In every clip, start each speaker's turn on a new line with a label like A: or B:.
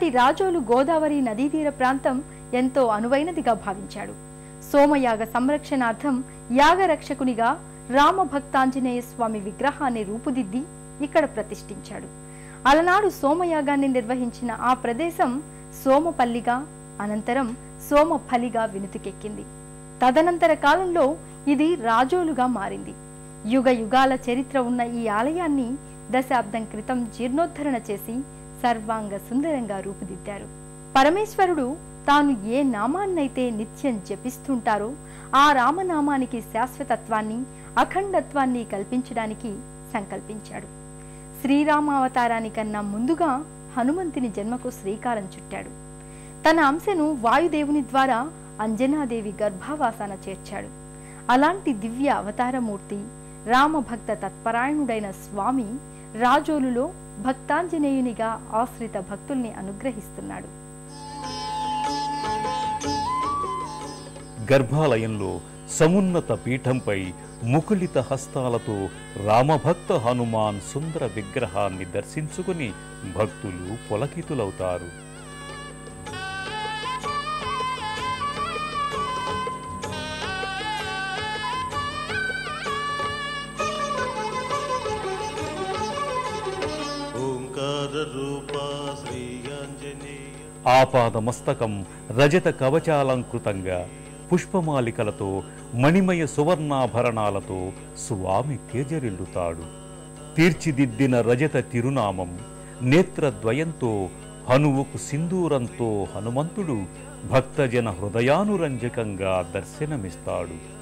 A: అప్పటి రాజోలు గోదావరి నదీతీర ప్రాంతం ఎంతో అనువైనదిగా భావించాడు. సోమయాగ సంరక్షణార్థం యాగరక్షకునిగా రామభక్తాంజనేయ స్వామి విగ్రహాన్ని రూపుదిద్ది ఇక్కడ ప్రతిష్ఠించాడు. అలనాడు సోమయాగాన్ని నిర్వహించిన ఆ ప్రదేశం సోమపల్లిగా అనంతరం సోమఫలిగా వినుతికెక్కింది. తదనంతర కాలంలో ఇది రాజోలుగా మారింది. యుగ యుగాల చరిత్ర ఉన్న ఈ ఆలయాన్ని దశాబ్దం క్రితం జీర్ణోద్ధరణ చేసి సర్వాంగ సుందరంగా రూపుదిద్దారు. పరమేశ్వరుడు తాను ఏ నామాన్నైతే నిత్యం జపిస్తుంటారో ఆ రామనామానికి శాశ్వతత్వాన్ని అఖండత్వాన్ని కల్పించడానికి సంకల్పించాడు. శ్రీరామావతారానికన్నా ముందుగా హనుమంతుని జన్మకు శ్రీకారం చుట్టాడు. తన అంశను వాయుదేవుని ద్వారా అంజనాదేవి గర్భావాసాన చేర్చాడు. అలాంటి దివ్య అవతారమూర్తి రామభక్త తత్పరాయణుడైన స్వామి రాజోలులో భక్తాంజనేయునిగా ఆశ్రిత భక్తుల్ని అనుగ్రహిస్తున్నాడు.
B: గర్భాలయంలో సమున్నత పీఠంపై ముకులిత హస్తాలతో రామభక్త హనుమాన్ సుందర విగ్రహాన్ని దర్శించుకుని భక్తులు పులకితులవుతారు.
C: ఆపాద మస్తకం
B: ఆపాదమస్తకం రజత కవచాలంకృతంగా పుష్పమాలికలతో మణిమయ సువర్ణాభరణాలతో స్వామి తేజరిల్లుతాడు. తీర్చిదిద్దిన రజత తిరునామం నేత్రద్వయంతో హనువుకు సింధూరంతో హనుమంతుడు భక్తజన హృదయానురంజకంగా దర్శనమిస్తాడు.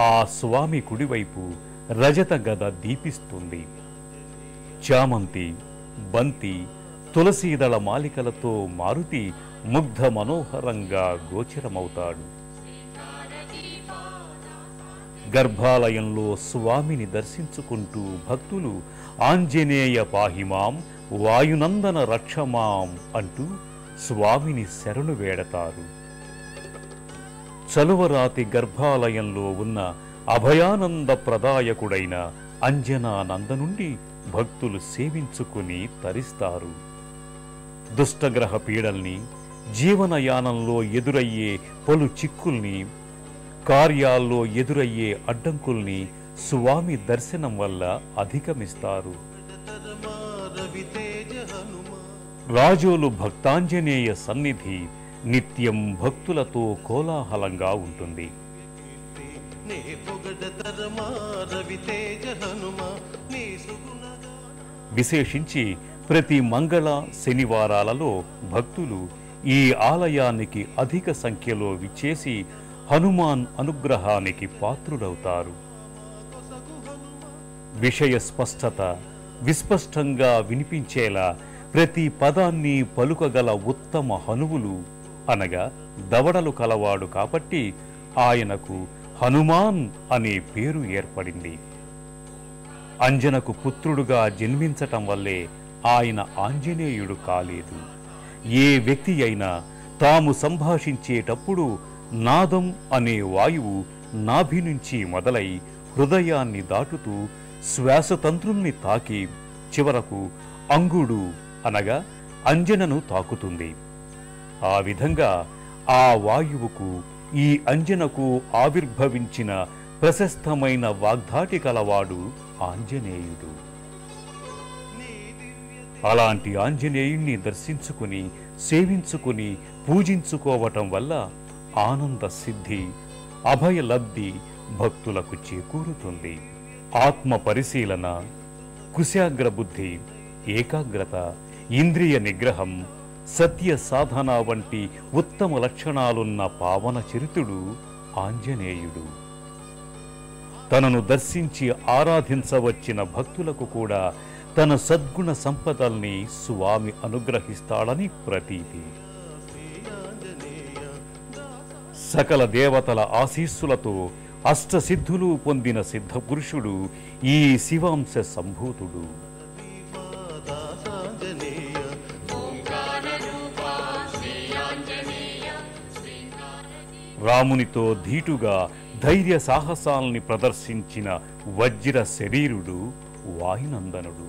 B: ఆ స్వామి కుడివైపు రజత గద దీపిస్తుంది. చామంతి బంతి తులసీదళ మాలికలతో మారుతి ముగ్ధ మనోహరంగా గోచరమవుతాడు. గర్భాలయంలో స్వామిని దర్శించుకుంటూ భక్తులు ఆంజనేయ పాహిమాం వాయునందన రక్షమాం అంటూ స్వామిని శరణు వేడతారు. చలువరాతి గర్భాలయంలో ఉన్న అభయానంద ప్రదాయకుడైన అంజనానంద నుండి భక్తులు సేవించుకుని తరిస్తారు. దుష్టగ్రహ పీడల్ని జీవనయానంలో ఎదురయ్యే పలు చిక్కుల్ని కార్యాల్లో ఎదురయ్యే అడ్డంకుల్ని స్వామి దర్శనం వల్ల అధిగమిస్తారు. రాజోలు భక్తాంజనేయ సన్నిధి నిత్యం భక్తులతో కోలాహలంగా ఉంటుంది.
C: నే రవితేజ హనుమా నీ
B: విశేషించి ప్రతి మంగళ శనివారాలలో భక్తులు ఈ ఆలయానికి అధిక సంఖ్యలో విచ్చేసి హనుమాన్ అనుగ్రహానికి పాత్రుడవుతారు విషయ స్పష్టత విస్పష్టంగా వినిపించేలా ప్రతి పదాన్ని పలుకగల ఉత్తమ హనువులు అనగా దవడలు కలవాడు కాబట్టి ఆయనకు హనుమాన్ అనే పేరు ఏర్పడింది. అంజనకు పుత్రుడుగా జన్మించటం వల్లే ఆయన ఆంజనేయుడు కాలేదు. ఏ వ్యక్తి అయినా తాము సంభాషించేటప్పుడు నాదం అనే వాయువు నాభి నుంచి మొదలై హృదయాన్ని దాటుతూ శ్వాసతంత్రుల్ని తాకి చివరకు అంగుడు అనగా అంజనను తాకుతుంది. ఆ విధంగా ఆ వాయువుకు ఈ అంజనకు ఆవిర్భవించిన ప్రశస్తమైన వాగ్ధాటి కలవాడు ఆంజనేయుడు. అలాంటి ఆంజనేయుణ్ణి దర్శించుకుని సేవించుకుని పూజించుకోవటం వల్ల ఆనంద సిద్ధి అభయ లబ్ధి భక్తులకు చేకూరుతుంది. ఆత్మ పరిశీలన కుశాగ్ర బుద్ధి ఏకాగ్రత ఇంద్రియ నిగ్రహం సత్య సాధన వంటి ఉత్తమ లక్షణాలున్న పావన చరితుడు ఆంజనేయుడు. తనను దర్శించి ఆరాధించవచ్చిన భక్తులకు కూడా తన సద్గుణ సంపదల్ని స్వామి అనుగ్రహిస్తాడని ప్రతీతి. సకల దేవతల ఆశీస్సులతో అష్టసిద్ధులు పొందిన సిద్ధపురుషుడు ఈ శివాంశ సంభూతుడు. రామునితో ధీటుగా ధైర్య సాహసాలని ప్రదర్శించిన వజ్ర శరీరుడు వాయునందనుడు.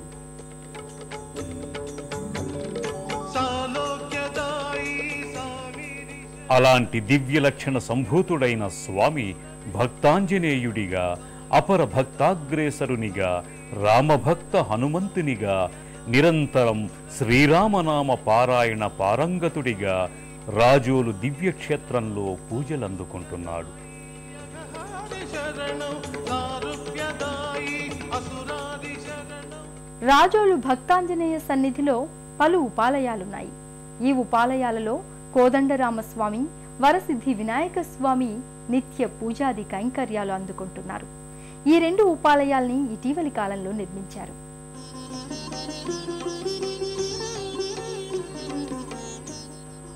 B: అలాంటి దివ్య లక్షణ సంభూతుడైన స్వామి భక్తాంజనేయుడిగా అపర భక్తాగ్రేసరునిగా రామభక్త హనుమంతునిగా నిరంతరం శ్రీరామనామ పారాయణ పారంగతుడిగా రాజోలు దివ్యక్షేత్రంలో పూజలందుకుంటున్నాడు.
A: రాజోలు భక్తాంజనేయ సన్నిధిలో పలు ఉపాలయాలున్నాయి. ఈ ఉపాలయాలలో కోదండరామస్వామి వరసిద్ధి వినాయక స్వామి నిత్య పూజాది కైంకర్యాలు అందుకుంటున్నారు. ఈ రెండు ఉపాలయాల్ని ఇటీవలి కాలంలో నిర్మించారు.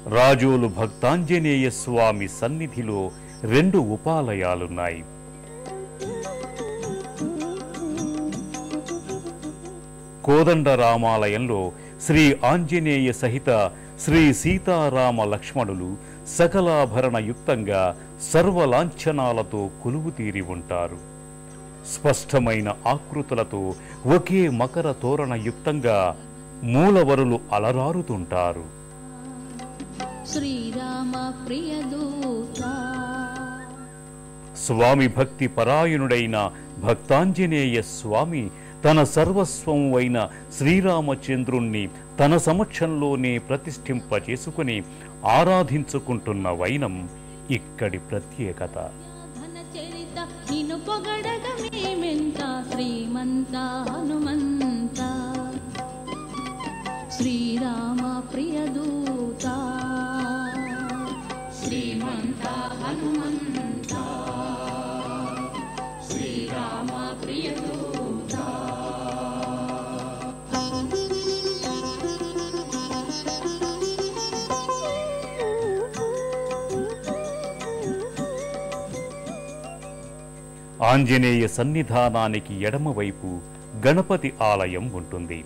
B: రాజోలు భక్తాంజనేయ స్వామి సన్నిధిలో రెండు ఉపాలయాలున్నాయి. కోదండరామాలయంలో శ్రీ ఆంజనేయ సహిత శ్రీ సీతారామ లక్ష్మణులు సకలాభరణయుక్తంగా సర్వలాంఛనాలతో కొలువు తీరి ఉంటారు. స్పష్టమైన ఆకృతులతో ఒకే మకర తోరణయుక్తంగా మూలవరులు అలరారుతుంటారు.
D: శ్రీరామ ప్రియదూత
B: స్వామి భక్తి పరాయణుడైన భక్తాంజనేయ స్వామి తన సర్వస్వం అయిన శ్రీరామచంద్రుణ్ణి తన సమక్షంలోనే ప్రతిష్ఠింపచేసుకుని ఆరాధించుకుంటున్న వైనం ఇక్కడి ప్రత్యేకత.
D: శ్రీరామ ప్రియదూత
B: ఆంజనేయ సన్నిధానానికి ఎడమవైపు గణపతి ఆలయం ఉంటుంది.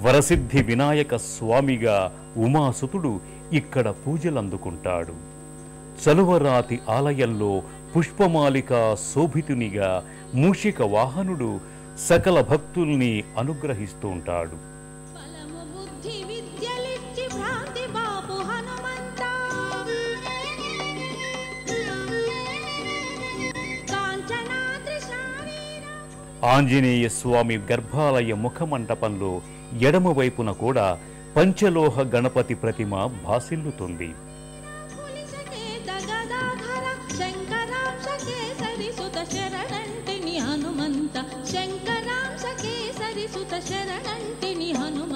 B: వరసిద్ధి వినాయక స్వామిగా ఉమాసుతుడు ఇక్కడ పూజలందుకుంటాడు. చలువరాతి ఆలయంలో పుష్పమాలిక శోభితునిగా మూషిక వాహనుడు సకల భక్తుల్ని అనుగ్రహిస్తూ ఉంటాడు. ఆంజనేయ స్వామి గర్భాలయ ముఖమంటపంలో ఎడమవైపున కూడా పంచలోహ గణపతి ప్రతిమ భాసిల్లుతుంది. శంకరాంశ కేసరి సుత శరణంటిని హనుమ